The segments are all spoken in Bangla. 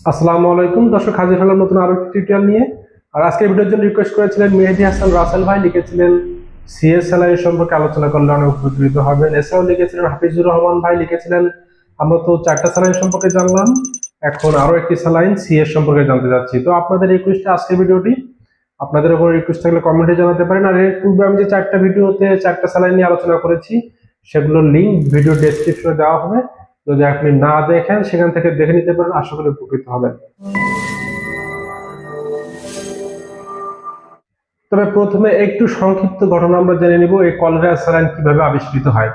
আসসালামু আলাইকুম। দর্শক, হাজির হলাম নতুন আরও টিউটোরিয়াল নিয়ে। আর আজকের ভিডিওর জন্য রিকোয়েস্ট করেছিলেন মেহেদি হাসান রাসেল ভাই, লিখেছিলেন সিএস সম্পর্কে আলোচনা করলে অনেক উপকৃত হবেন। এছাড়াও লিখেছিলেন হাফিজুর রহমান ভাই, লিখেছিলেন, আমরা তো চারটা স্যালাইন সম্পর্কে জানলাম, এখন আরও একটি স্যালাইন সিএস সম্পর্কে জানতে যাচ্ছি তো আপনাদের রিকোয়েস্টে আজকের ভিডিওটি, আপনাদের কোনো রিকোয়েস্ট থাকলে কমেন্টে জানাতে পারেন। আর এর পূর্বে আমি যে চারটা ভিডিওতে চারটা স্যালাইন নিয়ে আলোচনা করেছি, সেগুলোর লিঙ্ক ভিডিও ডেসক্রিপশনে দেওয়া হবে। যদি আপনি না দেখেন, সেখান থেকে দেখে নিতে পারেন, আশা করি উপকৃত হবেন। তবে প্রথমে একটু সংক্ষিপ্ত ঘটনা আমরা জেনে নিব, এই কলেরা স্যালাইন কীভাবে আবিষ্কৃত হয়।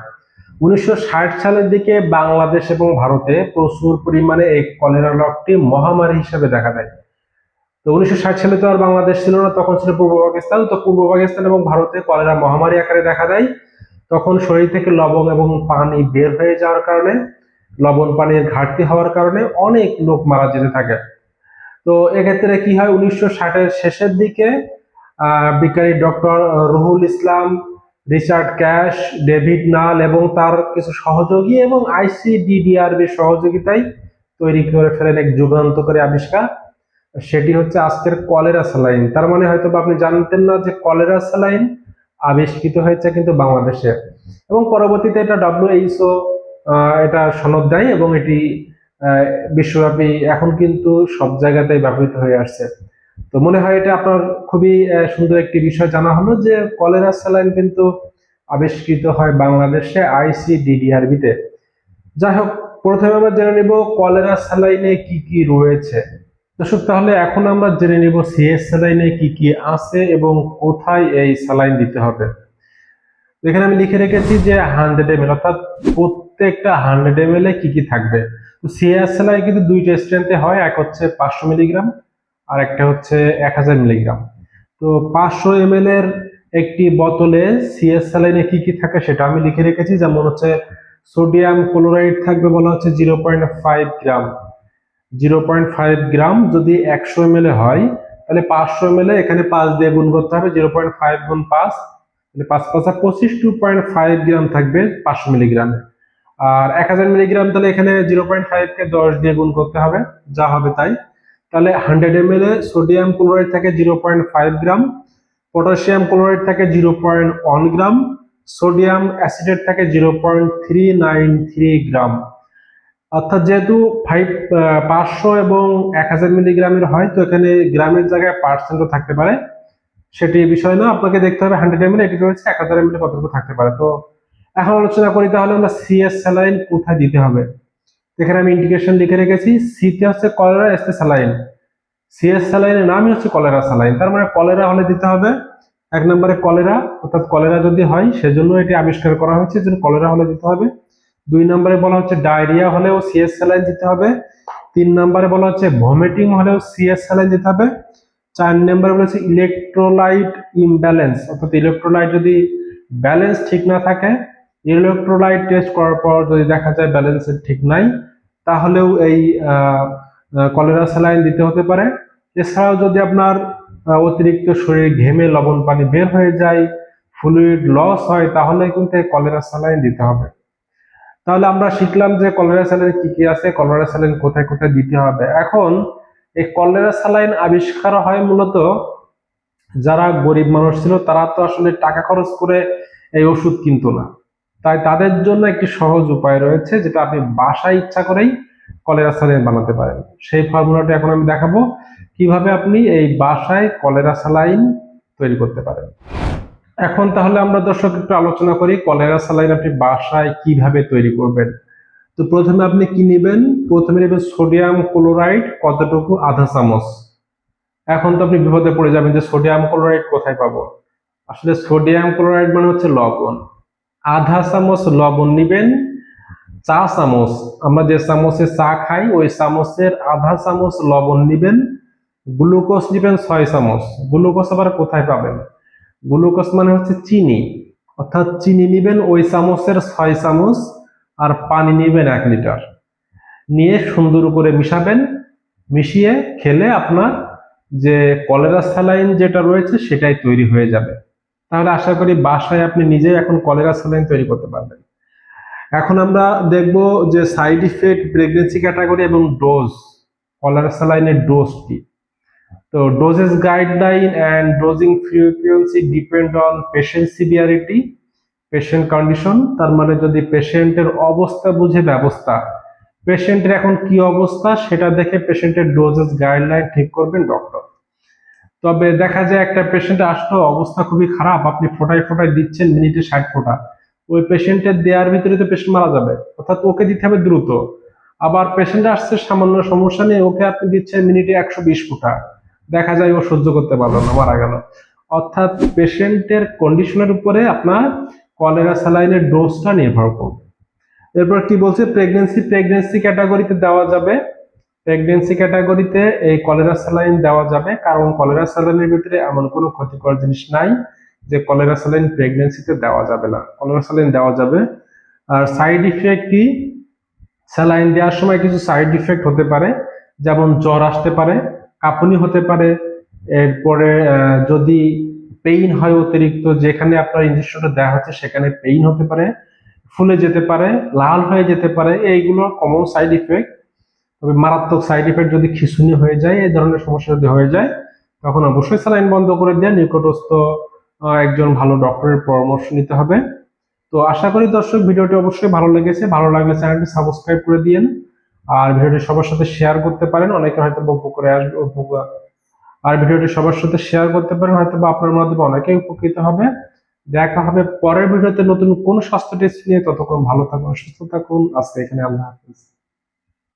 উনিশশো ষাট সালের দিকে বাংলাদেশ এবং ভারতে প্রচুর পরিমাণে এই কলেরা রোগটি মহামারী হিসেবে দেখা দেয়। তো উনিশশো ষাট সালে তো আর বাংলাদেশ ছিল না, তখন ছিল পূর্ব পাকিস্তান। তো পূর্ব পাকিস্তান এবং ভারতে কলেরা মহামারী আকারে দেখা দেয়। তখন শরীর থেকে লবণ এবং পানি বের হয়ে যাওয়ার কারণে লবণ পানির ঘাটতি হওয়ার কারণে অনেক লোক মারা যেতে থাকে। তো এক্ষেত্রে কি হয়, উনিশশো ষাটের শেষের দিকে বিজ্ঞানী doctor Ruhul Islam, Richard Cash, David Nalin এবং তার কিছু সহযোগী এবং আইসিডিডিআরবি সহযোগিতায় তৈরি করে ফেলেন এক যুগান্তকারী আবিষ্কার। সেটি হচ্ছে আজকের কলেরা স্যালাইন। তার মানে হয়তো আপনি জানতেন না যে কলেরা স্যালাইন আবিষ্কৃত হয়েছে কিন্তু বাংলাদেশে। এবং পরবর্তীতে এটা ডাব্লিউএইচও এটা সনদ দেয় এবং এটি বিশ্বব্যাপী এখন কিন্তু সব জায়গাতেই ব্যবহৃত হয়ে আসছে। তো মনে হয় এটা আপনার খুবই সুন্দর একটি বিষয় জানা হলো যে কলেরা স্যালাইন কিন্তু আবিষ্কৃত হয় বাংলাদেশে আইসিডিডিআরবিতে। যাই হোক, প্রথমে আমরা জেনে নিব কলেরা স্যালাইনে কি কি রয়েছে। দর্শক, তাহলে এখন আমরা জেনে নিব সিএস স্যালাইনে কি কি আছে এবং কোথায় এই স্যালাইন দিতে হবে। এখানে আমি লিখে রেখেছি যে হান্ড্রেড এম অর্থাৎ প্রত্যেকটা হান্ড্রেড এম এ কি কি থাকবে? তো সিএস স্যালাইন কিন্তু দুইটা স্ট্রেন্থে হয়, এক হচ্ছে পাঁচশো মিলিগ্রাম আর একটা হচ্ছে এক হাজার মিলিগ্রাম তো পাঁচশো এম এর একটি বোতলে সিএস স্যালাইনে কি কি থাকে সেটা আমি লিখে রেখেছি, যেমন হচ্ছে সোডিয়াম ক্লোরাইড থাকবে বলা হচ্ছে zero point five gram zero point five gram যদি একশো এম হয়, তাহলে পাঁচশো এম এখানে পাঁচ দিয়ে গুণ করতে হবে জিরো পয়েন্ট ফাইভ গুণ পাঁচ। পাঁচ পাঁচা পঁচিশ টু পয়েন্ট ফাইভ গ্রাম থাকবে পাঁচশো মিলিগ্রামে আর এক হাজার মিলিগ্রাম তাহলে এখানে জিরো পয়েন্ট ফাইভকে দশ দিয়ে গুণ করতে হবে, যা হবে তাই। তাহলে hundred M L sodium chloride থাকে zero point five gram potassium chloride থাকে zero point one gram sodium acetate থাকে zero point three nine three gram অর্থাৎ যেহেতু ফাইভ পাঁচশো এবং এক হাজার মিলিগ্রামের হয়, তো এখানে গ্রামের জায়গায় পার্সেন্টও থাকতে পারে। সেটি বিষয় না, আপনাকে দেখতে হবে হান্ড্রেড এম এটি রয়েছে এক হাজার এম কতটুকু থাকতে পারে। তো এখন আলোচনা করি তাহলে আমরা সিএস স্যালাইন কোথায় দিতে হবে? এখানে আমি ইন্ডিকেশন লিখে রেখেছি সিতে হচ্ছে কলেরা এসতে স্যালাইন সিএস স্যালাইনের নামই হচ্ছে কলেরা স্যালাইন তার মানে কলেরা হলে দিতে হবে। এক নম্বরে কলেরা অর্থাৎ কলেরা যদি হয়, সেজন্য এটি আবিষ্কার করা হয়েছে যে কলেরা হলে দিতে হবে। দুই নম্বরে বলা হচ্ছে ডায়রিয়া হলেও সিএস স্যালাইন দিতে হবে। তিন নম্বরে বলা হচ্ছে ভমিটিং হলেও সিএস স্যালাইন দিতে হবে। চার নম্বরে বলেছে ইলেকট্রোলাইট ইমব্যালেন্স অর্থাৎ ইলেকট্রোলাইট যদি ব্যালেন্স ঠিক না থাকে ইলেকট্রোলাইট টেস্ট করার পর যদি দেখা যায় ব্যালেন্স ঠিক নাই, তাহলেও এই কলেরা স্যালাইন দিতে হতে পারে। এছাড়াও যদি আপনার অতিরিক্ত শরীরে ঘেমে লবণ পানি বের হয়ে যায় ফ্লুইড লস হয়, তাহলে কিন্তু এই কলেরা স্যালাইন দিতে হবে। তাহলে আমরা শিখলাম যে কলেরা স্যালাইন কি কি আছে কলেরা স্যালাইন কোথায় কোথায় দিতে হবে। এখন এই কলেরা স্যালাইন আবিষ্কার হয় মূলত যারা গরিব মানুষ ছিল, তারা তো আসলে টাকা খরচ করে এই ওষুধ কিনতো না। তাই তাদের জন্য একটি সহজ উপায় রয়েছে, যেটা আপনি বাসায় ইচ্ছা করেই কলেরা স্যালাইন বানাতে পারেন। সেই ফর্মুলাটা এখন আমি দেখাবো, কীভাবে আপনি এই বাসায় কলেরা স্যালাইন তৈরি করতে পারেন। এখন তাহলে আমরা দর্শক একটু আলোচনা করি, কলেরা স্যালাইন আপনি বাসায় কীভাবে তৈরি করবেন। তো প্রথমে আপনি কি নেবেন? প্রথমে নেবেন সোডিয়াম ক্লোরাইড কতটুকু? আধা চামচ। এখন তো আপনি বিপদে পড়ে যাবেন যে সোডিয়াম ক্লোরাইড কোথায় পাবো? আসলে সোডিয়াম ক্লোরাইড মানে হচ্ছে লবণ। আধা চামচ লবণ নিবেন, চা চামচ। আমরা যে চামচে চা খাই, ওই চামচের আধা চামচ লবণ নিবেন। গ্লুকোজ নিবেন ছয় চামচ। গ্লুকোজ আবার কোথায় পাবেন? গ্লুকোজ মানে হচ্ছে চিনি। অর্থাৎ চিনি নিবেন ওই চামচের ছয় চামচ। আর পানি নেবেন এক লিটার। নিয়ে সুন্দর করে মিশাবেন। মিশিয়ে খেলে আপনার যে কলেরা স্যালাইন যেটা রয়েছে সেটাই তৈরি হয়ে যাবে। তাহলে আশা করি বাসায় আপনি নিজেই এখন কলেরা স্যালাইন তৈরি করতে পারবেন। এখন আমরা দেখব যে সাইড ইফেক্ট প্রেগনেন্সি ক্যাটাগরি এবং ডোজ কলেরা স্যালাইনের ডোজটি তো doses guideline and dosing frequency depend on patient severity patient condition তার মানে যদি পেশেন্টের অবস্থা বুঝে ব্যবস্থা পেশেন্টের এখন কি অবস্থা সেটা দেখে পেশেন্টের ডোজেস গাইডলাইন ঠিক করবেন ডক্টর তবে দেখা যায় একটা পেশেন্ট আসলো, অবস্থা খুবই খারাপ, আপনি ফোটায় ফোটায় দিচ্ছেন, মিনিটে ষাট ফোঁটা। ওই পেশেন্টের দেওয়ার ভিতরে তো পেশেন্ট মারা যাবে, অর্থাৎ ওকে দিতে হবে দ্রুত। আবার পেশেন্ট আসছে, সামান্য সমস্যা নেই, ওকে আপনি দিচ্ছেন মিনিটে একশো বিশ ফোঁটা। দেখা যায় ও সহ্য করতে পারল না, মারা গেল। অর্থাৎ পেশেন্টের কন্ডিশনের উপরে আপনার কলেরা স্যালাইনের ডোজটা নির্ভর করবে। এরপর কি বলছে? প্রেগনেন্সি প্রেগনেন্সি ক্যাটাগরিতে দেওয়া যাবে। প্রেগনেন্সি ক্যাটাগরিতে এই কলেরা স্যালাইন দেওয়া যাবে। কারণ কলেরা স্যালাইনের ভিতরে এমন কোনো ক্ষতিকর জিনিস নাই যে কলেরা স্যালাইন প্রেগনেন্সিতে দেওয়া যাবে না। কলেরা স্যালাইন দেওয়া যাবে। আর সাইড ইফেক্ট কি? স্যালাইন দেওয়ার সময় কিছু সাইড ইফেক্ট হতে পারে, যেমন জ্বর আসতে পারে, কাঁপুনি হতে পারে। এরপরে যদি পেইন হয় অতিরিক্ত, যেখানে আপনার ইঞ্জেকশনটা দেওয়া হচ্ছে, সেখানে পেইন হতে পারে, ফুলে যেতে পারে, লাল হয়ে যেতে পারে, এইগুলো কমন সাইড ইফেক্ট তবে মারাত্মক সাইড ইফেক্ট যদি খিঁচুনি হয়ে যায়, এই ধরনের সমস্যা যদি হয়ে যায়, তখন অবশ্যই স্যালাইন বন্ধ করে দিয়ে নিকটস্থ একজন ভালো ডক্টরের পরামর্শ নিতে হবে। তো আশা করি দর্শক, ভিডিওটি অবশ্যই ভালো লেগেছে। ভালো লাগলে চ্যানেলটি সাবস্ক্রাইব করে দিন আর ভিডিওটি সবার সাথে শেয়ার করতে পারেন। অনেকে হয়তো উপকারে আসবে আর ভিডিওটি সবার সাথে শেয়ার করতে পারেন হয়তো বা আপনার মাধ্যমে অনেকেই উপকৃত হবে। দেখা হবে পরের ভিডিওতে নতুন কোন স্বাস্থ্য টিপস নিয়ে। ততক্ষণ ভালো থাকুন, সুস্থ থাকুন। আজকে এখানে আল্লাহ হাফিজ।